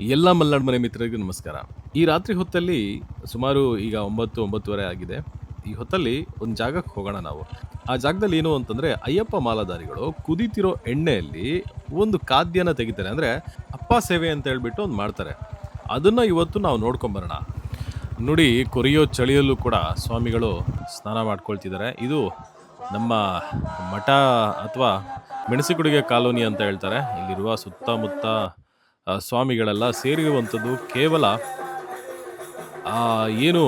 ಎಲ್ಲ ಮಲ್ನಾಡು ಮನೆ ಮಿತ್ರರಿಗೂ ನಮಸ್ಕಾರ. ಈ ರಾತ್ರಿ ಹೊತ್ತಲ್ಲಿ ಸುಮಾರು ಈಗ ಒಂಬತ್ತು, ಒಂಬತ್ತುವರೆ ಆಗಿದೆ. ಈ ಹೊತ್ತಲ್ಲಿ ಒಂದು ಜಾಗಕ್ಕೆ ಹೋಗೋಣ ನಾವು. ಆ ಜಾಗದಲ್ಲಿ ಏನು ಅಂತಂದರೆ ಅಯ್ಯಪ್ಪ ಮಾಲಾಧಾರಿಗಳು ಕುದಿತಿರೋ ಎಣ್ಣೆಯಲ್ಲಿ ಒಂದು ಖಾದ್ಯನ ತೆಗಿತಾರೆ. ಅಂದರೆ ಅಪ್ಪ ಸೇವೆ ಅಂತ ಹೇಳ್ಬಿಟ್ಟು ಒಂದು ಮಾಡ್ತಾರೆ. ಅದನ್ನು ಇವತ್ತು ನಾವು ನೋಡ್ಕೊಂಬರೋಣ. ನೋಡಿ, ಕೊರಿಯೋ ಚಳಿಯಲ್ಲೂ ಕೂಡ ಸ್ವಾಮಿಗಳು ಸ್ನಾನ ಮಾಡ್ಕೊಳ್ತಿದ್ದಾರೆ. ಇದು ನಮ್ಮ ಮಠ ಅಥವಾ ಮೆಣಸಿಕುಡಿಗೆ ಕಾಲೋನಿ ಅಂತ ಹೇಳ್ತಾರೆ. ಇಲ್ಲಿರುವ ಸುತ್ತಮುತ್ತ ಸ್ವಾಮಿಗಳೆಲ್ಲ ಸೇರಿರುವಂಥದ್ದು ಕೇವಲ ಏನು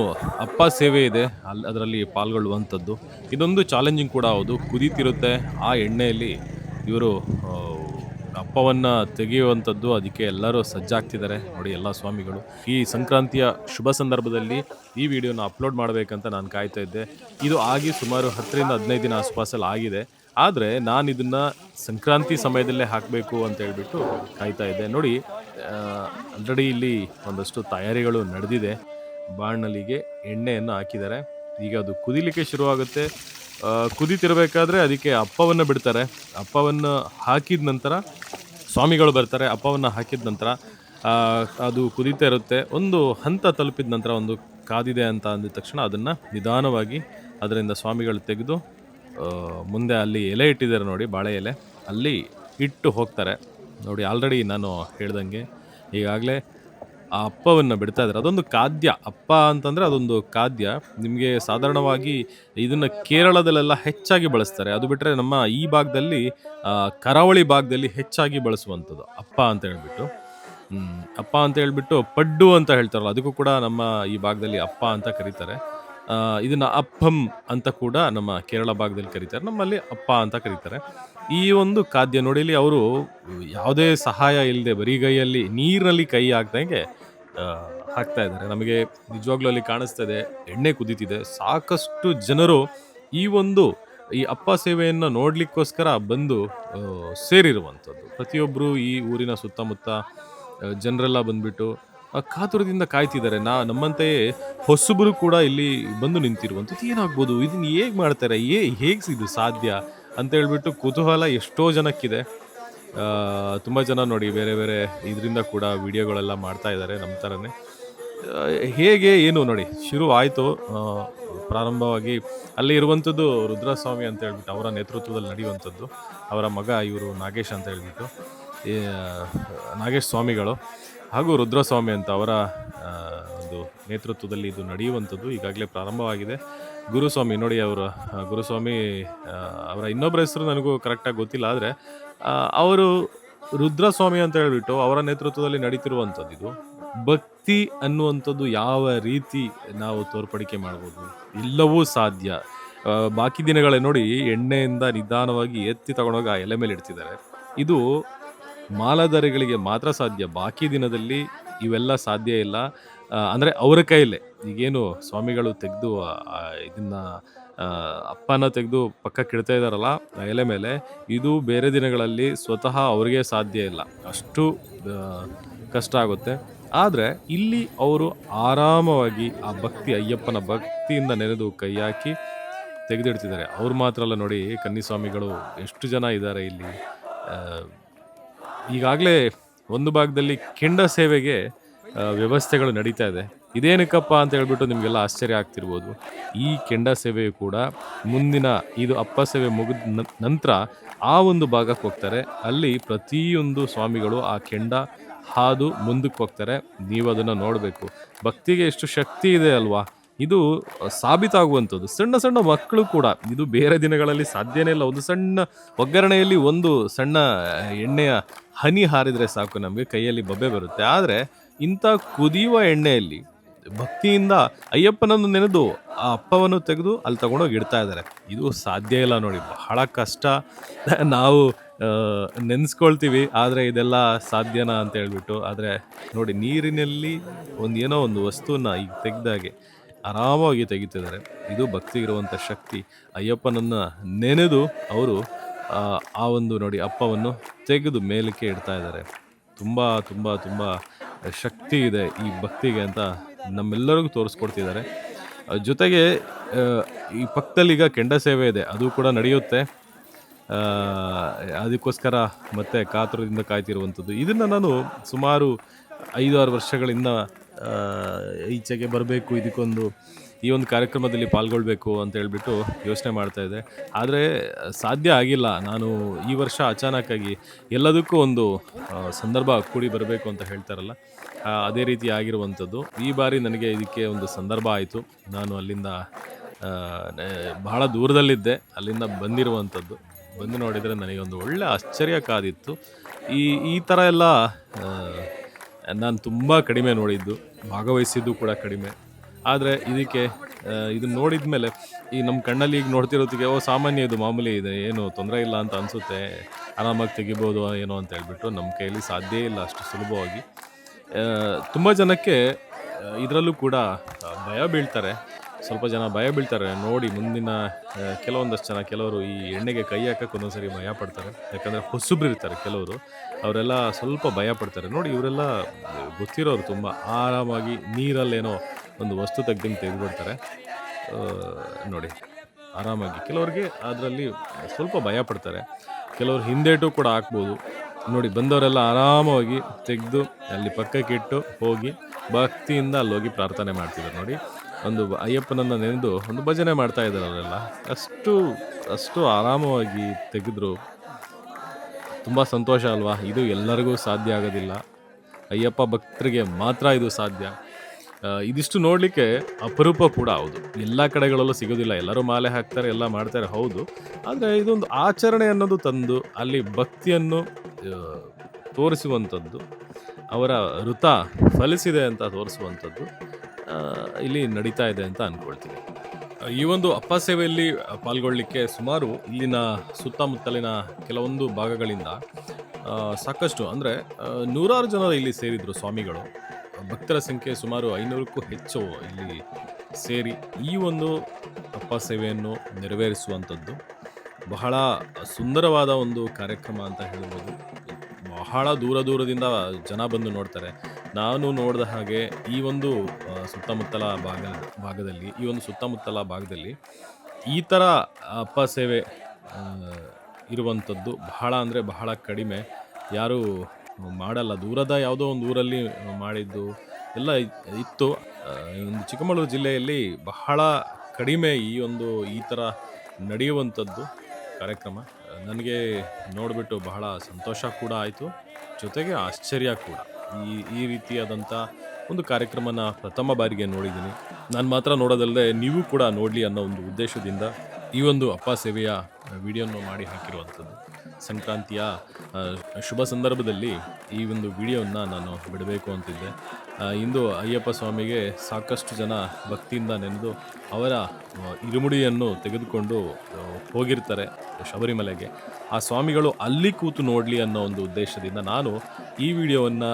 ಅಪ್ಪ ಸೇವೆ ಇದೆ ಅಲ್ಲಿ ಅದರಲ್ಲಿ ಪಾಲ್ಗೊಳ್ಳುವಂಥದ್ದು. ಇದೊಂದು ಚಾಲೆಂಜಿಂಗ್ ಕೂಡ ಹೌದು. ಕುದೀತಿರುತ್ತೆ. ಆ ಎಣ್ಣೆಯಲ್ಲಿ ಇವರು ಅಪ್ಪವನ್ನು ತೆಗೆಯುವಂಥದ್ದು ಅದಕ್ಕೆ ಎಲ್ಲರೂ ಸಜ್ಜಾಗ್ತಿದ್ದಾರೆ. ನೋಡಿ ಎಲ್ಲ ಸ್ವಾಮಿಗಳು. ಈ ಸಂಕ್ರಾಂತಿಯ ಶುಭ ಸಂದರ್ಭದಲ್ಲಿ ಈ ವಿಡಿಯೋನ ಅಪ್ಲೋಡ್ ಮಾಡಬೇಕಂತ ನಾನು ಕಾಯ್ತಾ ಇದ್ದೆ. ಇದು ಆಗಿ ಸುಮಾರು ಹತ್ತರಿಂದ ಹದಿನೈದು ದಿನ ಆಸ್ಪಾಸಲ್ಲಿ ಆಗಿದೆ. ಆದರೆ ನಾನು ಇದನ್ನ ಸಂಕ್ರಾಂತಿ ಸಮಯದಲ್ಲೇ ಹಾಕಬೇಕು ಅಂತ ಹೇಳ್ಬಿಟ್ಟು ಕಾಯ್ತಾ ಇದ್ದೆ. ನೋಡಿ ಆಲ್ರೆಡಿ ಇಲ್ಲಿ ಒಂದಷ್ಟು ತಯಾರಿಗಳು ನಡೆದಿದೆ. ಬಾಣಲಿಗೆ ಎಣ್ಣೆಯನ್ನು ಹಾಕಿದ್ದಾರೆ. ಈಗ ಅದು ಕುದಿಲಿಕ್ಕೆ ಶುರುವಾಗುತ್ತೆ. ಕುದಿತಿರಬೇಕಾದ್ರೆ ಅದಕ್ಕೆ ಅಪ್ಪವನ್ನು ಬಿಡ್ತಾರೆ. ಅಪ್ಪವನ್ನು ಹಾಕಿದ ನಂತರ ಸ್ವಾಮಿಗಳು ಬರ್ತಾರೆ, ಅಪ್ಪವನ್ನು ಹಾಕಿದ ನಂತರ. ಅದು ಕುದೀತಾ ಇರುತ್ತೆ. ಒಂದು ಹಂತ ತಲುಪಿದ ನಂತರ ಒಂದು ಕಾದಿದೆ ಅಂತ ಅಂದಿದ ತಕ್ಷಣ ಅದನ್ನು ನಿಧಾನವಾಗಿ ಅದರಿಂದ ಸ್ವಾಮಿಗಳು ತೆಗೆದು ಮುಂದೆ ಅಲ್ಲಿ ಎಲೆ ಇಟ್ಟಿದ್ದಾರೆ ನೋಡಿ, ಬಾಳೆ ಎಲೆ. ಅಲ್ಲಿ ಇಟ್ಟು ಹೋಗ್ತಾರೆ. ನೋಡಿ ಆಲ್ರೆಡಿ ನಾನು ಹೇಳ್ದಂಗೆ ಈಗಾಗಲೇ ಆ ಅಪ್ಪವನ್ನು ಬಿಡ್ತಾ ಇದ್ದಾರೆ. ಅದೊಂದು ಖಾದ್ಯ. ಅಪ್ಪ ಅಂತಂದರೆ ಅದೊಂದು ಖಾದ್ಯ. ನಿಮಗೆ ಸಾಧಾರಣವಾಗಿ ಇದನ್ನು ಕೇರಳದಲ್ಲೆಲ್ಲ ಹೆಚ್ಚಾಗಿ ಬಳಸ್ತಾರೆ. ಅದು ಬಿಟ್ಟರೆ ನಮ್ಮ ಈ ಭಾಗದಲ್ಲಿ ಕರಾವಳಿ ಭಾಗದಲ್ಲಿ ಹೆಚ್ಚಾಗಿ ಬಳಸುವಂಥದ್ದು ಅಪ್ಪ ಅಂತ ಹೇಳ್ಬಿಟ್ಟು. ಅಪ್ಪ ಅಂತ ಹೇಳ್ಬಿಟ್ಟು ಪಡ್ಡು ಅಂತ ಹೇಳ್ತಾರಲ್ಲ, ಅದಕ್ಕೂ ಕೂಡ ನಮ್ಮ ಈ ಭಾಗದಲ್ಲಿ ಅಪ್ಪ ಅಂತ ಕರೀತಾರೆ. ಇದನ್ನ ಅಪ್ಪಂ ಅಂತ ಕೂಡ ನಮ್ಮ ಕೇರಳ ಭಾಗದಲ್ಲಿ ಕರೀತಾರೆ, ನಮ್ಮಲ್ಲಿ ಅಪ್ಪ ಅಂತ ಕರೀತಾರೆ. ಈ ಒಂದು ಖಾದ್ಯ ನೋಡಿಲಿ ಅವರು ಯಾವುದೇ ಸಹಾಯ ಇಲ್ಲದೆ ಬರಿಗೈಯಲ್ಲಿ ನೀರಿನಲ್ಲಿ ಕೈ ಹಾಕ್ದಂಗೆ ಹಾಕ್ತಾ ಇದ್ದಾರೆ. ನಮಗೆ ನಿಜವಾಗ್ಲೂ ಅಲ್ಲಿ ಕಾಣಿಸ್ತಾ ಇದೆ, ಎಣ್ಣೆ ಕುದೀತಿದೆ. ಸಾಕಷ್ಟು ಜನರು ಈ ಒಂದು ಈ ಅಪ್ಪ ಸೇವೆಯನ್ನು ನೋಡಲಿಕ್ಕೋಸ್ಕರ ಬಂದು ಸೇರಿರುವಂಥದ್ದು. ಪ್ರತಿಯೊಬ್ಬರು ಈ ಊರಿನ ಸುತ್ತಮುತ್ತ ಜನರೆಲ್ಲ ಬಂದ್ಬಿಟ್ಟು ಕಾತುರದಿಂದ ಕಾಯ್ತಿದ್ದಾರೆ. ನಾ ನಮ್ಮಂತೆಯೇ ಹೊಸಬರು ಕೂಡ ಇಲ್ಲಿ ಬಂದು ನಿಂತಿರುವಂಥದ್ದು ಏನಾಗ್ಬೋದು? ಇದನ್ನ ಹೇಗೆ ಮಾಡ್ತಾರೆ? ಏ ಹೇಗೆ ಇದು ಸಾಧ್ಯ ಅಂತ ಹೇಳ್ಬಿಟ್ಟು ಕುತೂಹಲ ಎಷ್ಟೋ ಜನಕ್ಕಿದೆ. ತುಂಬ ಜನ ನೋಡಿ ಬೇರೆ ಬೇರೆ ಇದರಿಂದ ಕೂಡ ವಿಡಿಯೋಗಳೆಲ್ಲ ಮಾಡ್ತಾ ಇದ್ದಾರೆ ನಮ್ಮ ಥರನೇ. ಹೇಗೆ ಏನು ನೋಡಿ, ಶುರು ಆಯಿತು. ಪ್ರಾರಂಭವಾಗಿ ಅಲ್ಲಿ ಇರುವಂಥದ್ದು ರುದ್ರಸ್ವಾಮಿ ಅಂತ ಹೇಳ್ಬಿಟ್ಟು ಅವರ ನೇತೃತ್ವದಲ್ಲಿ ನಡೆಯುವಂಥದ್ದು. ಅವರ ಮಗ ಇವರು ನಾಗೇಶ್ ಅಂತ ಹೇಳ್ಬಿಟ್ಟು ನಾಗೇಶ್ ಸ್ವಾಮಿಗಳು. ಹಾಗೂ ರುದ್ರಸ್ವಾಮಿ ಅಂತ ಅವರ ಒಂದು ನೇತೃತ್ವದಲ್ಲಿ ಇದು ನಡೆಯುವಂಥದ್ದು ಈಗಾಗಲೇ ಪ್ರಾರಂಭವಾಗಿದೆ. ಗುರುಸ್ವಾಮಿ, ನೋಡಿ ಅವರು ಗುರುಸ್ವಾಮಿ ಅವರ ಇನ್ನೊಬ್ಬರ ಹೆಸರು ನನಗೂ ಕರೆಕ್ಟಾಗಿ ಗೊತ್ತಿಲ್ಲ, ಆದರೆ ಅವರು ರುದ್ರಸ್ವಾಮಿ ಅಂತ ಹೇಳಿಬಿಟ್ಟು ಅವರ ನೇತೃತ್ವದಲ್ಲಿ ನಡೀತಿರುವಂಥದ್ದು ಇದು. ಭಕ್ತಿ ಅನ್ನುವಂಥದ್ದು ಯಾವ ರೀತಿ ನಾವು ತೋರ್ಪಡಿಕೆ ಮಾಡ್ಬೋದು? ಇಲ್ಲವೂ ಸಾಧ್ಯ. ಬಾಕಿ ದಿನಗಳೇ ನೋಡಿ ಎಣ್ಣೆಯಿಂದ ನಿಧಾನವಾಗಿ ಎತ್ತಿ ತಗೊಂಡೋಗಿ ಆ ಎಲೆ ಮೇಲೆ ಇಡ್ತಿದ್ದಾರೆ. ಇದು ಮಾಲಾಧಾರಿಗಳಿಗೆ ಮಾತ್ರ ಸಾಧ್ಯ. ಬಾಕಿ ದಿನದಲ್ಲಿ ಇವೆಲ್ಲ ಸಾಧ್ಯ ಇಲ್ಲ. ಅಂದರೆ ಅವರ ಕೈಯಲ್ಲೇ ಈಗೇನು ಸ್ವಾಮಿಗಳು ತೆಗೆದು ಇದನ್ನ ಅಪ್ಪನ ತೆಗೆದು ಪಕ್ಕಕ್ಕೆ ಇಡ್ತಾ ಇದ್ದಾರಲ್ಲ ಎಲೆ ಮೇಲೆ, ಇದು ಬೇರೆ ದಿನಗಳಲ್ಲಿ ಸ್ವತಃ ಅವ್ರಿಗೆ ಸಾಧ್ಯ ಇಲ್ಲ. ಅಷ್ಟು ಕಷ್ಟ ಆಗುತ್ತೆ. ಆದರೆ ಇಲ್ಲಿ ಅವರು ಆರಾಮವಾಗಿ ಆ ಭಕ್ತಿ, ಅಯ್ಯಪ್ಪನ ಭಕ್ತಿಯಿಂದ ನೆನೆದು ಕೈ ಹಾಕಿ ತೆಗೆದಿಡ್ತಿದ್ದಾರೆ. ಅವ್ರು ಮಾತ್ರ ಅಲ್ಲ ನೋಡಿ, ಕನ್ನಿಸ್ವಾಮಿಗಳು ಎಷ್ಟು ಜನ ಇದ್ದಾರೆ ಇಲ್ಲಿ. ಈಗಾಗಲೇ ಒಂದು ಭಾಗದಲ್ಲಿ ಕೆಂಡ ಸೇವೆಗೆ ವ್ಯವಸ್ಥೆಗಳು ನಡೀತಾ ಇದೆ. ಇದೇನಕ್ಕಪ್ಪ ಅಂತ ಹೇಳ್ಬಿಟ್ಟು ನಿಮಗೆಲ್ಲ ಆಶ್ಚರ್ಯ ಆಗ್ತಿರ್ಬೋದು. ಈ ಕೆಂಡ ಸೇವೆಯು ಕೂಡ ಮುಂದಿನ ಇದು ಅಪ್ಪ ಸೇವೆ ಮುಗಿದ ನಂತರ ಆ ಒಂದು ಭಾಗಕ್ಕೆ ಹೋಗ್ತಾರೆ. ಅಲ್ಲಿ ಪ್ರತಿಯೊಂದು ಸ್ವಾಮಿಗಳು ಆ ಕೆಂಡ ಹಾದು ಮುಂದಕ್ಕೆ ಹೋಗ್ತಾರೆ. ನೀವು ಅದನ್ನು ನೋಡಬೇಕು. ಭಕ್ತಿಗೆ ಎಷ್ಟು ಶಕ್ತಿ ಇದೆ ಅಲ್ವಾ? ಇದು ಸಾಬೀತಾಗುವಂಥದ್ದು. ಸಣ್ಣ ಸಣ್ಣ ಮಕ್ಕಳು ಕೂಡ, ಇದು ಬೇರೆ ದಿನಗಳಲ್ಲಿ ಸಾಧ್ಯನೇ ಇಲ್ಲ. ಒಂದು ಸಣ್ಣ ಒಗ್ಗರಣೆಯಲ್ಲಿ ಒಂದು ಸಣ್ಣ ಎಣ್ಣೆಯ ಹನಿ ಹಾರಿದರೆ ಸಾಕು ನಮಗೆ, ಕೈಯಲ್ಲಿ ಬಬ್ಬೆ ಬರುತ್ತೆ. ಆದರೆ, ಇಂಥ ಕುದಿಯುವ ಎಣ್ಣೆಯಲ್ಲಿ ಭಕ್ತಿಯಿಂದ ಅಯ್ಯಪ್ಪನನ್ನು ನೆನೆದು ಆ ಅಪ್ಪವನ್ನು ತೆಗೆದು ಅಲ್ಲಿ ತಗೊಂಡೋಗಿ ಇಡ್ತಾ ಇದ್ದಾರೆ. ಇದು ಸಾಧ್ಯ ಇಲ್ಲ ನೋಡಿ, ಬಹಳ ಕಷ್ಟ. ನಾವು ನೆನೆಸ್ಕೊಳ್ತೀವಿ, ಆದರೆ ಇದೆಲ್ಲ ಸಾಧ್ಯನಾ ಅಂತ ಹೇಳ್ಬಿಟ್ಟು, ಆದರೆ ನೋಡಿ ನೀರಿನಲ್ಲಿ ಒಂದು ಏನೋ ಒಂದು ವಸ್ತುವನ್ನ ಈಗ ತೆಗೆದಾಗೆ ಆರಾಮಾಗಿ ತೆಗಿತಿದ್ದಾರೆ. ಇದು ಭಕ್ತಿಗಿರುವಂಥ ಶಕ್ತಿ. ಅಯ್ಯಪ್ಪನನ್ನು ನೆನೆದು ಅವರು ಆ, ಒಂದು ನೋಡಿ ಅಪ್ಪವನ್ನು ತೆಗೆದು ಮೇಲಕ್ಕೆ ಇಡ್ತಾ ಇದ್ದಾರೆ. ತುಂಬ ತುಂಬ ತುಂಬ ಶಕ್ತಿ ಇದೆ ಈ ಭಕ್ತಿಗೆ ಅಂತ ನಮ್ಮೆಲ್ಲರಿಗೂ ತೋರಿಸ್ಕೊಡ್ತಿದ್ದಾರೆ. ಜೊತೆಗೆ ಈ ಪಕ್ಕದಲ್ಲಿ ಈಗ ಕೆಂಡ ಸೇವೆ ಇದೆ. ಅದು ಕೂಡ ನಡೆಯುತ್ತೆ. ಅದಕ್ಕೋಸ್ಕರ ಮತ್ತೆ ಕಾತುರದಿಂದ ಕಾಯ್ತಿರುವಂಥದ್ದು ಇದನ್ನು ನಾನು ಸುಮಾರು ಐದಾರು ವರ್ಷಗಳಿಂದ ಈಚೆಗೆ ಬರಬೇಕು, ಇದಕ್ಕೊಂದು ಈ ಒಂದು ಕಾರ್ಯಕ್ರಮದಲ್ಲಿ ಪಾಲ್ಗೊಳ್ಬೇಕು ಅಂತ ಹೇಳ್ಬಿಟ್ಟು ಯೋಚನೆ ಮಾಡ್ತಾಯಿದ್ದೆ ಆದರೆ ಸಾಧ್ಯ ಆಗಿಲ್ಲ. ನಾನು ಈ ವರ್ಷ ಅಚಾನಕ್ಕಾಗಿ ಎಲ್ಲದಕ್ಕೂ ಒಂದು ಸಂದರ್ಭ ಕೂಡಿ ಬರಬೇಕು ಅಂತ ಹೇಳ್ತಾರಲ್ಲ ಅದೇ ರೀತಿ ಆಗಿರುವಂಥದ್ದು. ಈ ಬಾರಿ ನನಗೆ ಇದಕ್ಕೆ ಒಂದು ಸಂದರ್ಭ ಆಯಿತು. ನಾನು ಅಲ್ಲಿಂದ ಬಹಳ ದೂರದಲ್ಲಿದ್ದೆ. ಅಲ್ಲಿಂದ ಬಂದಿರುವಂಥದ್ದು. ಬಂದು ನೋಡಿದರೆ ನನಗೆ ಒಂದು ಒಳ್ಳೆ ಆಶ್ಚರ್ಯ ಕಾದಿತ್ತು. ಈ ಈ ಥರ ಎಲ್ಲ ನಾನು ತುಂಬ ಕಡಿಮೆ ನೋಡಿದ್ದು, ಭಾಗವಹಿಸಿದ್ದು ಕೂಡ ಕಡಿಮೆ. ಆದರೆ ಇದಕ್ಕೆ ಇದನ್ನ ನೋಡಿದ ಮೇಲೆ ಈ ನಮ್ಮ ಕಣ್ಣಲ್ಲಿ ಈಗ ನೋಡ್ತಿರೋದಕ್ಕೆ, ಓ, ಸಾಮಾನ್ಯ ಇದು ಮಾಮೂಲಿ ಇದೆ, ಏನು ತೊಂದರೆ ಇಲ್ಲ ಅಂತ ಅನಿಸುತ್ತೆ, ಆರಾಮಾಗಿ ತೆಗಿಬೋದು, ಏನೋ ಅಂತ ಹೇಳ್ಬಿಟ್ಟು ನಮ್ಮ ಕೈಯಲ್ಲಿ ಸಾಧ್ಯ ಇಲ್ಲ ಅಷ್ಟು ಸುಲಭವಾಗಿ. ತುಂಬ ಜನಕ್ಕೆ ಇದರಲ್ಲೂ ಕೂಡ ಭಯ ಬೀಳ್ತಾರೆ. ಸ್ವಲ್ಪ ಜನ ಭಯ ಬೀಳ್ತಾರೆ. ನೋಡಿ ಮುಂದಿನ ಕೆಲವೊಂದಷ್ಟು ಜನ, ಕೆಲವರು ಈ ಎಣ್ಣೆಗೆ ಕೈ ಹಾಕಕ್ಕೆ ಒಂದೊಂದ್ಸರಿ ಭಯ ಪಡ್ತಾರೆ. ಯಾಕಂದರೆ ಹೊಸಬ್ರು ಇರ್ತಾರೆ ಕೆಲವರು. ಅವರೆಲ್ಲ ಸ್ವಲ್ಪ ಭಯ ಪಡ್ತಾರೆ. ನೋಡಿ ಇವರೆಲ್ಲ ಗೊತ್ತಿರೋರು ತುಂಬ. ಆರಾಮಾಗಿ ನೀರಲ್ಲೇನೋ ಒಂದು ವಸ್ತು ತೆಗ್ದಂಗೆ ತೆಗೆದುಬಿಡ್ತಾರೆ. ನೋಡಿ, ಆರಾಮಾಗಿ. ಕೆಲವ್ರಿಗೆ ಅದರಲ್ಲಿ ಸ್ವಲ್ಪ ಭಯ ಪಡ್ತಾರೆ. ಕೆಲವರು ಹಿಂದೇಟು ಕೂಡ ಹಾಕ್ಬೋದು. ನೋಡಿ, ಬಂದವರೆಲ್ಲ ಆರಾಮವಾಗಿ ತೆಗೆದು ಅಲ್ಲಿ ಪಕ್ಕಕ್ಕಿಟ್ಟು ಹೋಗಿ ಭಕ್ತಿಯಿಂದ ಅಲ್ಲಿ ಹೋಗಿ ಪ್ರಾರ್ಥನೆ ಮಾಡ್ತಿದ್ದಾರೆ. ನೋಡಿ ಒಂದು ಅಯ್ಯಪ್ಪನನ್ನು ನೆನೆದು ಒಂದು ಭಜನೆ ಮಾಡ್ತಾ ಇದ್ದಾರೆ ಅವರೆಲ್ಲ. ಅಷ್ಟು ಅಷ್ಟು ಆರಾಮವಾಗಿ ತೆಗೆದ್ರು. ತುಂಬ ಸಂತೋಷ ಅಲ್ವಾ? ಇದು ಎಲ್ಲರಿಗೂ ಸಾಧ್ಯ ಆಗೋದಿಲ್ಲ. ಅಯ್ಯಪ್ಪ ಭಕ್ತರಿಗೆ ಮಾತ್ರ ಇದು ಸಾಧ್ಯ. ಇದಿಷ್ಟು ನೋಡಲಿಕ್ಕೆ ಅಪರೂಪ ಕೂಡ ಹೌದು. ಎಲ್ಲ ಕಡೆಗಳಲ್ಲೂ ಸಿಗೋದಿಲ್ಲ. ಎಲ್ಲರೂ ಮಾಲೆ ಹಾಕ್ತಾರೆ, ಎಲ್ಲ ಮಾಡ್ತಾರೆ, ಹೌದು. ಆದರೆ ಇದೊಂದು ಆಚರಣೆ ಅನ್ನೋದು ತಂದು ಅಲ್ಲಿ ಭಕ್ತಿಯನ್ನು ತೋರಿಸುವಂಥದ್ದು, ಅವರ ವೃತ ಫಲಿಸಿದೆ ಅಂತ ತೋರಿಸುವಂಥದ್ದು. ಇಲ್ಲಿ ನಡೀತಾ ಇದೆ ಅಂತ ಅಂದ್ಕೊಳ್ತೀನಿ ಈ ಒಂದು ಅಪ್ಪ ಸೇವೆಯಲ್ಲಿ ಪಾಲ್ಗೊಳ್ಳಿಕ್ಕೆ ಸುಮಾರು ಇಲ್ಲಿನ ಸುತ್ತಮುತ್ತಲಿನ ಕೆಲವೊಂದು ಭಾಗಗಳಿಂದ ಸಾಕಷ್ಟು ಅಂದರೆ ನೂರಾರು ಜನರು ಇಲ್ಲಿ ಸೇರಿದರು ಸ್ವಾಮಿಗಳು. ಭಕ್ತರ ಸಂಖ್ಯೆ ಸುಮಾರು ಐನೂರಕ್ಕೂ ಹೆಚ್ಚು ಇಲ್ಲಿ ಸೇರಿ ಈ ಒಂದು ಅಪ್ಪ ಸೇವೆಯನ್ನು ನೆರವೇರಿಸುವಂಥದ್ದು. ಬಹಳ ಸುಂದರವಾದ ಒಂದು ಕಾರ್ಯಕ್ರಮ ಅಂತ ಹೇಳ್ಬೋದು. ಬಹಳ ದೂರ ದೂರದಿಂದ ಜನ ಬಂದು ನೋಡ್ತಾರೆ. ನಾನು ನೋಡಿದ ಹಾಗೆ ಈ ಒಂದು ಸುತ್ತಮುತ್ತಲ ಭಾಗ, ಭಾಗದಲ್ಲಿ, ಈ ಒಂದು ಸುತ್ತಮುತ್ತಲ ಭಾಗದಲ್ಲಿ ಈ ಥರ ಅಪ್ಪ ಸೇವೆ ಇರುವಂಥದ್ದು ಬಹಳ ಅಂದರೆ ಬಹಳ ಕಡಿಮೆ. ಯಾರೂ ಮಾಡಲ್ಲ. ದೂರದ ಯಾವುದೋ ಒಂದು ಊರಲ್ಲಿ ಮಾಡಿದ್ದು ಎಲ್ಲ ಇತ್ತು. ಒಂದು ಚಿಕ್ಕಮಗಳೂರು ಜಿಲ್ಲೆಯಲ್ಲಿ ಬಹಳ ಕಡಿಮೆ ಈ ಒಂದು, ಈ ಥರ ನಡೆಯುವಂಥದ್ದು ಕಾರ್ಯಕ್ರಮ. ನನಗೆ ನೋಡಿಬಿಟ್ಟು ಬಹಳ ಸಂತೋಷ ಕೂಡ ಆಯಿತು. ಜೊತೆಗೆ ಆಶ್ಚರ್ಯ ಕೂಡ. ಈ ಈ ರೀತಿಯಾದಂಥ ಒಂದು ಕಾರ್ಯಕ್ರಮನ ಪ್ರಥಮ ಬಾರಿಗೆ ನೋಡಿದ್ದೀನಿ. ನಾನು ಮಾತ್ರ ನೋಡೋದಲ್ಲದೆ ನೀವು ಕೂಡ ನೋಡಲಿ ಅನ್ನೋ ಒಂದು ಉದ್ದೇಶದಿಂದ ಈ ಒಂದು ಅಪ್ಪ ಸೇವೆಯ ವಿಡಿಯೋನ ಮಾಡಿ ಹಾಕಿರುವಂಥದ್ದು. ಸಂಕ್ರಾಂತಿಯ ಶುಭ ಸಂದರ್ಭದಲ್ಲಿ ಈ ಒಂದು ವಿಡಿಯೋವನ್ನು ನಾನು ಬಿಡಬೇಕು ಅಂತಿದ್ದೆ. ಇಂದು ಅಯ್ಯಪ್ಪ ಸ್ವಾಮಿಗೆ ಸಾಕಷ್ಟು ಜನ ಭಕ್ತಿಯಿಂದ ನೆನೆದು ಅವರ ಇರುಮುಡಿಯನ್ನು ತೆಗೆದುಕೊಂಡು ಹೋಗಿರ್ತಾರೆ ಶಬರಿಮಲೆಗೆ. ಆ ಸ್ವಾಮಿಗಳು ಅಲ್ಲಿ ಕೂತು ನೋಡಲಿ ಅನ್ನೋ ಒಂದು ಉದ್ದೇಶದಿಂದ ನಾನು ಈ ವಿಡಿಯೋವನ್ನು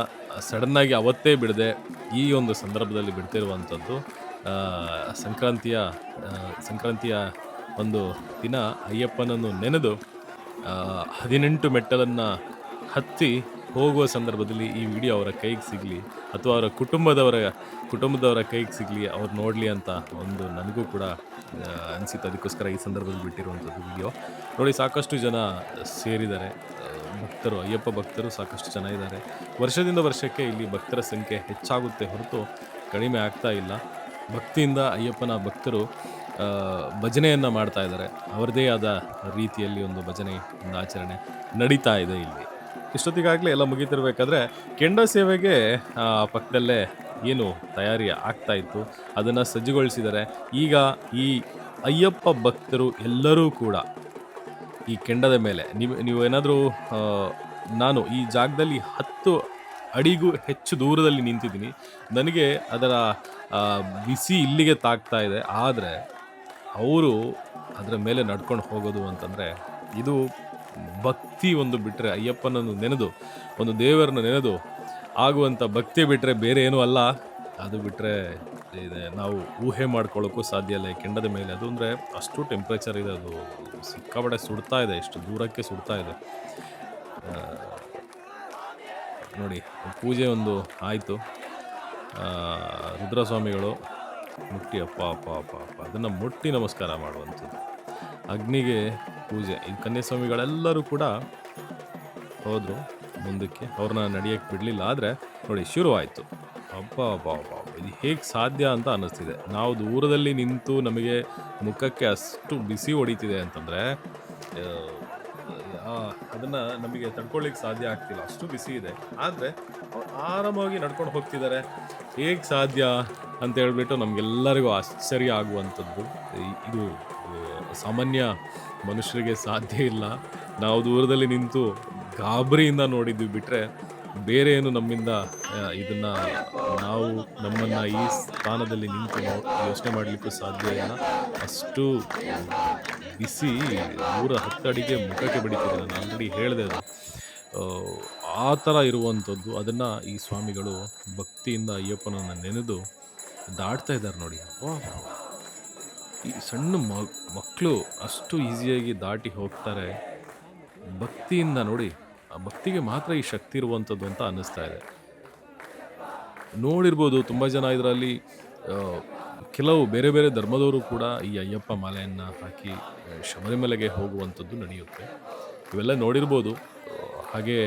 ಸಡನ್ನಾಗಿ ಅವತ್ತೇ ಬಿಡದೆ ಈ ಒಂದು ಸಂದರ್ಭದಲ್ಲಿ ಬಿಡ್ತಿರುವಂಥದ್ದು. ಸಂಕ್ರಾಂತಿಯ ಸಂಕ್ರಾಂತಿಯ ಒಂದು ದಿನ ಅಯ್ಯಪ್ಪನನ್ನು ನೆನೆದು ಹದಿನೆಂಟು ಮೆಟ್ಟಲನ್ನು ಹತ್ತಿ ಹೋಗುವ ಸಂದರ್ಭದಲ್ಲಿ ಈ ವಿಡಿಯೋ ಅವರ ಕೈಗೆ ಸಿಗಲಿ ಅಥವಾ ಅವರ ಕುಟುಂಬದವರ ಕುಟುಂಬದವರ ಕೈಗೆ ಸಿಗಲಿ ಅವ್ರು ನೋಡಲಿ ಅಂತ ಒಂದು ನನಗೂ ಕೂಡ ಅನಿಸಿತ್ತು. ಅದಕ್ಕೋಸ್ಕರ ಈ ಸಂದರ್ಭದಲ್ಲಿ ಬಿಟ್ಟಿರುವಂಥದ್ದು ವಿಡಿಯೋ. ನೋಡಿ, ಸಾಕಷ್ಟು ಜನ ಸೇರಿದ್ದಾರೆ. ಭಕ್ತರು, ಅಯ್ಯಪ್ಪ ಭಕ್ತರು ಸಾಕಷ್ಟು ಜನ ಇದ್ದಾರೆ. ವರ್ಷದಿಂದ ವರ್ಷಕ್ಕೆ ಇಲ್ಲಿ ಭಕ್ತರ ಸಂಖ್ಯೆ ಹೆಚ್ಚಾಗುತ್ತೆ ಹೊರತು ಕಡಿಮೆ ಆಗ್ತಾ ಇಲ್ಲ. ಭಕ್ತಿಯಿಂದ ಅಯ್ಯಪ್ಪನ ಭಕ್ತರು ಭಜನೆಯನ್ನು ಮಾಡ್ತಾ ಇದ್ದಾರೆ. ಅವರದೇ ಆದ ರೀತಿಯಲ್ಲಿ ಒಂದು ಭಜನೆ, ಒಂದು ಆಚರಣೆ ನಡೀತಾ ಇದೆ ಇಲ್ಲಿ. ಇಷ್ಟೊತ್ತಿಗಾಗಲೇ ಎಲ್ಲ ಮುಗೀತಿರ್ಬೇಕಾದ್ರೆ ಕೆಂಡ ಸೇವೆಗೆ ಪಕ್ಕದಲ್ಲೇ ಏನು ತಯಾರಿ ಆಗ್ತಾ ಇತ್ತು, ಅದನ್ನು ಸಜ್ಜುಗೊಳಿಸಿದ್ದಾರೆ. ಈಗ ಈ ಅಯ್ಯಪ್ಪ ಭಕ್ತರು ಎಲ್ಲರೂ ಕೂಡ ಈ ಕೆಂಡದ ಮೇಲೆ, ನೀವು ನೀವು ಏನಾದರೂ ನಾನು ಈ ಜಾಗದಲ್ಲಿ ಹತ್ತು ಅಡಿಗೂ ಹೆಚ್ಚು ದೂರದಲ್ಲಿ ನಿಂತಿದ್ದೀನಿ. ನನಗೆ ಅದರ ಬಿಸಿ ಇಲ್ಲಿಗೆ ತಾಗ್ತಾ ಇದೆ. ಆದರೆ, ಅವರು ಅದರ ಮೇಲೆ ನಡ್ಕೊಂಡು ಹೋಗೋದು ಅಂತಂದರೆ, ಇದು ಭಕ್ತಿ ಒಂದು ಬಿಟ್ಟರೆ ಅಯ್ಯಪ್ಪನನ್ನು ನೆನೆದು, ಒಂದು ದೇವರನ್ನು ನೆನೆದು ಆಗುವಂಥ ಭಕ್ತಿ ಬಿಟ್ಟರೆ ಬೇರೆ ಏನೂ ಅಲ್ಲ. ಅದು ಬಿಟ್ಟರೆ ಇದೆ, ನಾವು ಊಹೆ ಮಾಡ್ಕೊಳ್ಳೋಕ್ಕೂ ಸಾಧ್ಯ ಇಲ್ಲ ಕೆಂಡದ ಮೇಲೆ. ಅದು ಅಂದರೆ ಅಷ್ಟು ಟೆಂಪ್ರೇಚರ್ ಇದೆ, ಅದು ಸಿಕ್ಕಾಪಟ್ಟೆ ಸುಡ್ತಾ ಇದೆ ಎಷ್ಟು ದೂರಕ್ಕೆ ಸುಡ್ತಾ ಇದೆ. ನೋಡಿ, ಪೂಜೆ ಒಂದು ಆಯಿತು. ರುದ್ರಸ್ವಾಮಿಗಳು ಮುಟ್ಟಿ ಅಪ್ಪ ಅಪ್ಪ ಅಪ್ಪ ಅಪ್ಪ, ಅದನ್ನು ಮುಟ್ಟಿ ನಮಸ್ಕಾರ ಮಾಡುವಂಥದ್ದು. ಅಗ್ನಿಗೆ ಪೂಜೆ. ಈ ಕನ್ಯಾಸ್ವಾಮಿಗಳೆಲ್ಲರೂ ಕೂಡ ಹೋದರು ಮುಂದಕ್ಕೆ. ಅವ್ರನ್ನ ನಡೆಯೋಕ್ಕೆ ಬಿಡಲಿಲ್ಲ. ಆದರೆ ನೋಡಿ ಶುರುವಾಯಿತು. ಅಬ್ಬ ಅಬ್ಬ ಇದು ಹೇಗೆ ಸಾಧ್ಯ ಅಂತ ಅನ್ನಿಸ್ತಿದೆ. ನಾವು ದೂರದಲ್ಲಿ ನಿಂತು ನಮಗೆ ಮುಖಕ್ಕೆ ಅಷ್ಟು ಬಿಸಿ ಹೊಡಿತಿದೆ ಅಂತಂದರೆ ಅದನ್ನು ನಮಗೆ ತಡ್ಕೊಳ್ಳಿಕ್ಕೆ ಸಾಧ್ಯ ಆಗ್ತಿಲ್ಲ. ಅಷ್ಟು ಬಿಸಿ ಇದೆ. ಆದರೆ ಆರಾಮಾಗಿ ನಡ್ಕೊಂಡು ಹೋಗ್ತಿದ್ದಾರೆ. ಹೇಗೆ ಸಾಧ್ಯ ಅಂತ ಹೇಳ್ಬಿಟ್ಟು ನಮಗೆಲ್ಲರಿಗೂ ಆಶ್ಚರ್ಯ ಆಗುವಂಥದ್ದು. ಇದು ಸಾಮಾನ್ಯ ಮನುಷ್ಯರಿಗೆ ಸಾಧ್ಯ ಇಲ್ಲ. ನಾವು ದೂರದಲ್ಲಿ ನಿಂತು ಗಾಬರಿಯಿಂದ ನೋಡಿದ್ವಿ ಬಿಟ್ಟರೆ ಬೇರೆ ಏನು ನಮ್ಮಿಂದ ಇದನ್ನು ನಾವು ನಮ್ಮನ್ನು ಈ ಸ್ಥಾನದಲ್ಲಿ ನಿಂತು ಯೋಚನೆ ಮಾಡಲಿಕ್ಕೂ ಸಾಧ್ಯ ಇಲ್ಲ. ಅಷ್ಟು ಬಿಸಿ, ನೂರ ಹತ್ತು ಅಡಿಗೆ ಮುಖಕ್ಕೆ ಬಡಿತಿದ್ದೆ ನಾನು ಆಲ್ರೆಡಿ ಹೇಳಿದೆ ಅದು. ಆ, ಥರ ಇರುವಂಥದ್ದು ಅದನ್ನು ಈ ಸ್ವಾಮಿಗಳು ಭಕ್ತಿಯಿಂದ ಅಯ್ಯಪ್ಪನನ್ನು ನೆನೆದು ದಾಟ್ತಾ ಇದ್ದಾರೆ ನೋಡಿ. ಈ ಸಣ್ಣ ಮಕ್ಕಳು ಅಷ್ಟು ಈಸಿಯಾಗಿ ದಾಟಿ ಹೋಗ್ತಾರೆ. ಭಕ್ತಿಯಿಂದ ನೋಡಿ ಆ ಭಕ್ತಿಗೆ ಮಾತ್ರ ಈ ಶಕ್ತಿ ಇರುವಂಥದ್ದು ಅಂತ ಅನ್ನಿಸ್ತಾ ಇದೆ. ನೋಡಿರ್ಬೋದು ತುಂಬ ಜನ ಇದರಲ್ಲಿ ಕೆಲವು ಬೇರೆ ಬೇರೆ ಧರ್ಮದವರು ಕೂಡ ಈ ಅಯ್ಯಪ್ಪ ಮಾಲೆಯನ್ನು ಹಾಕಿ ಶಬರಿಮಲೆಗೆ ಹೋಗುವಂಥದ್ದು ನಡೆಯುತ್ತೆ. ಇವೆಲ್ಲ ನೋಡಿರ್ಬೋದು ಹಾಗೆ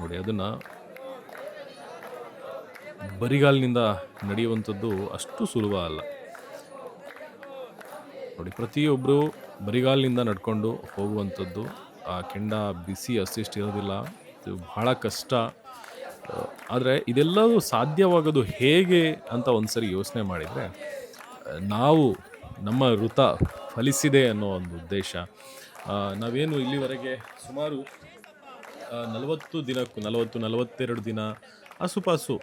ನೋಡಿ ಅದನ್ನು ಬರಿಗಾಲಿನಿಂದ ನಡೆಯುವಂಥದ್ದು ಅಷ್ಟು ಸುಲಭ ಅಲ್ಲ. ನೋಡಿ ಪ್ರತಿಯೊಬ್ಬರು ಬರಿಗಾಲಿನಿಂದ ನಡ್ಕೊಂಡು ಹೋಗುವಂಥದ್ದು, ಆ ಕೆಂಡ, ಬಿಸಿ ಅಷ್ಟಿಷ್ಟು ಇರೋದಿಲ್ಲ. ಇದು ಬಹಳ ಕಷ್ಟ. ಆದರೆ ಇದೆಲ್ಲವೂ ಸಾಧ್ಯವಾಗೋದು ಹೇಗೆ ಅಂತ ಒಂದ್ಸರಿ ಯೋಚನೆ ಮಾಡಿದರೆ, ನಾವು ನಮ್ಮ ವೃತ ಫಲಿಸಿದೆ ಅನ್ನೋ ಒಂದು ಉದ್ದೇಶ. ನಾವೇನು ಇಲ್ಲಿವರೆಗೆ ಸುಮಾರು ನಲವತ್ತು ದಿನಕ್ಕೂ, ನಲವತ್ತು, ನಲವತ್ತೆರಡು ದಿನ ಆಸುಪಾಸು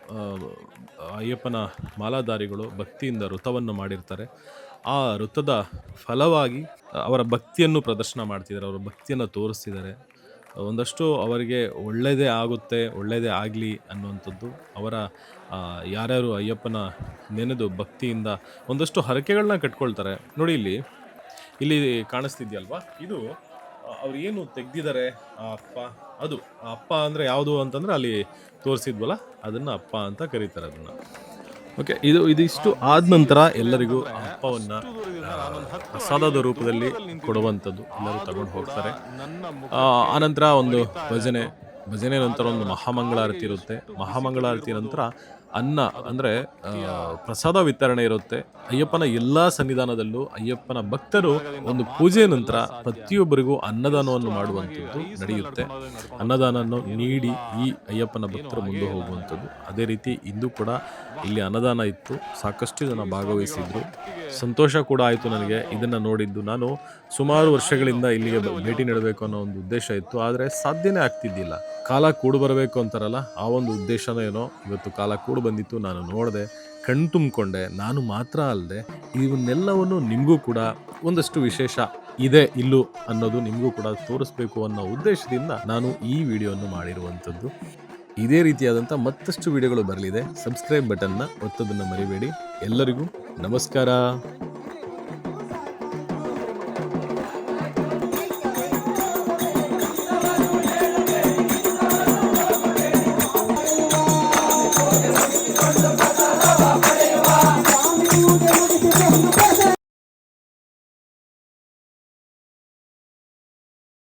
ಅಯ್ಯಪ್ಪನ ಮಾಲಾಧಾರಿಗಳು ಭಕ್ತಿಯಿಂದ ವೃತವನ್ನು ಮಾಡಿರ್ತಾರೆ. ಆ ವೃತದ ಫಲವಾಗಿ ಅವರ ಭಕ್ತಿಯನ್ನು ಪ್ರದರ್ಶನ ಮಾಡ್ತಿದ್ದಾರೆ, ಅವರ ಭಕ್ತಿಯನ್ನು ತೋರಿಸ್ತಿದ್ದಾರೆ. ಒಂದಷ್ಟು ಅವರಿಗೆ ಒಳ್ಳೆಯದೇ ಆಗುತ್ತೆ, ಒಳ್ಳೆಯದೇ ಆಗಲಿ ಅನ್ನುವಂಥದ್ದು ಅವರ ಯಾರ್ಯಾರು ಅಯ್ಯಪ್ಪನ ನೆನೆದು ಭಕ್ತಿಯಿಂದ ಒಂದಷ್ಟು ಹರಕೆಗಳನ್ನ ಕಟ್ಕೊಳ್ತಾರೆ. ನೋಡಿ ಇಲ್ಲಿ ಇಲ್ಲಿ ಕಾಣಿಸ್ತಿದ್ಯಲ್ವಾ? ಇದು ಅವ್ರು ಏನು ತೆಗ್ದಿದ್ದಾರೆ? ಆ ಅಪ್ಪ, ಅದು, ಆ ಅಪ್ಪ ಅಂದರೆ ಯಾವುದು ಅಂತಂದ್ರೆ ಅಲ್ಲಿ ತೋರಿಸಿದ್ವಲ್ಲ, ಅದನ್ನು ಅಪ್ಪ ಅಂತ ಕರೀತಾರೆ ಅದನ್ನು. ಓಕೆ ಇದು ಇದಿಷ್ಟು ಆದ ನಂತರ ಎಲ್ಲರಿಗೂ ಅಪ್ಪವನ್ನು ಪ್ರಸಾದದ ರೂಪದಲ್ಲಿ ಕೊಡುವಂಥದ್ದು ಎಲ್ಲರೂ ತಗೊಂಡು ಹೋಗ್ತಾರೆ. ಆನಂತರ ಒಂದು ಭಜನೆ ಭಜನೆ ನಂತರ ಒಂದು ಮಹಾಮಂಗಳಾರತಿ ಇರುತ್ತೆ. ಮಹಾಮಂಗಳಾರತಿ ನಂತರ ಅನ್ನ, ಅಂದರೆ ಪ್ರಸಾದ ವಿತರಣೆ ಇರುತ್ತೆ. ಅಯ್ಯಪ್ಪನ ಎಲ್ಲ ಸನ್ನಿಧಾನದಲ್ಲೂ ಅಯ್ಯಪ್ಪನ ಭಕ್ತರು ಒಂದು ಪೂಜೆ ನಂತರ ಪ್ರತಿಯೊಬ್ಬರಿಗೂ ಅನ್ನದಾನವನ್ನು ಮಾಡುವಂಥದ್ದು ನಡೆಯುತ್ತೆ. ಅನ್ನದಾನವನ್ನು ನೀಡಿ ಈ ಅಯ್ಯಪ್ಪನ ಭಕ್ತರು ಮುಂದೆ ಹೋಗುವಂಥದ್ದು. ಅದೇ ರೀತಿ ಇಂದು ಕೂಡ ಇಲ್ಲಿ ಅನ್ನದಾನ ಇತ್ತು. ಸಾಕಷ್ಟು ಜನ ಭಾಗವಹಿಸಿದ್ರು. ಸಂತೋಷ ಕೂಡ ಆಯಿತು ನನಗೆ. ಇದನ್ನು ನೋಡಿದ್ದು ನಾನು ಸುಮಾರು ವರ್ಷಗಳಿಂದ ಇಲ್ಲಿಗೆ ಭೇಟಿ ನೀಡಬೇಕು ಅನ್ನೋ ಒಂದು ಉದ್ದೇಶ ಇತ್ತು. ಆದರೆ ಸಾಧ್ಯನೇ ಆಗ್ತಿದ್ದಿಲ್ಲ. ಕಾಲ ಕೂಡು ಬರಬೇಕು ಅಂತಾರಲ್ಲ, ಆ ಒಂದು ಉದ್ದೇಶನೇ ಏನೋ ಇವತ್ತು ಕಾಲ ಕೂಡು ಬಂದಿತ್ತು, ನಾನು ನೋಡಿದೆ, ಕಣ್ ತುಂಬಿಕೊಂಡೆ, ನಾನು ಮಾತ್ರ ಅಲ್ಲದೆ ಇವನ್ನೆಲ್ಲವನ್ನು ನಿಮಗೂ ಕೂಡ ಒಂದಷ್ಟು ವಿಶೇಷ ಇದೆ ಇಲ್ಲೂ ಅನ್ನೋದು ನಿಮಗೂ ಕೂಡ ತೋರಿಸ್ಬೇಕು ಅನ್ನೋ ಉದ್ದೇಶದಿಂದ ನಾನು ಈ ವಿಡಿಯೋವನ್ನು ಮಾಡಿರುವಂಥದ್ದು. ಇದೇ ರೀತಿಯಾದಂಥ ಮತ್ತಷ್ಟು ವಿಡಿಯೋಗಳು ಬರಲಿದೆ. ಸಬ್ಸ್ಕ್ರೈಬ್ ಬಟನ್ನ ಒತ್ತೋದನ್ನು ಮರಿಬೇಡಿ. ಎಲ್ಲರಿಗೂ ನಮಸ್ಕಾರ.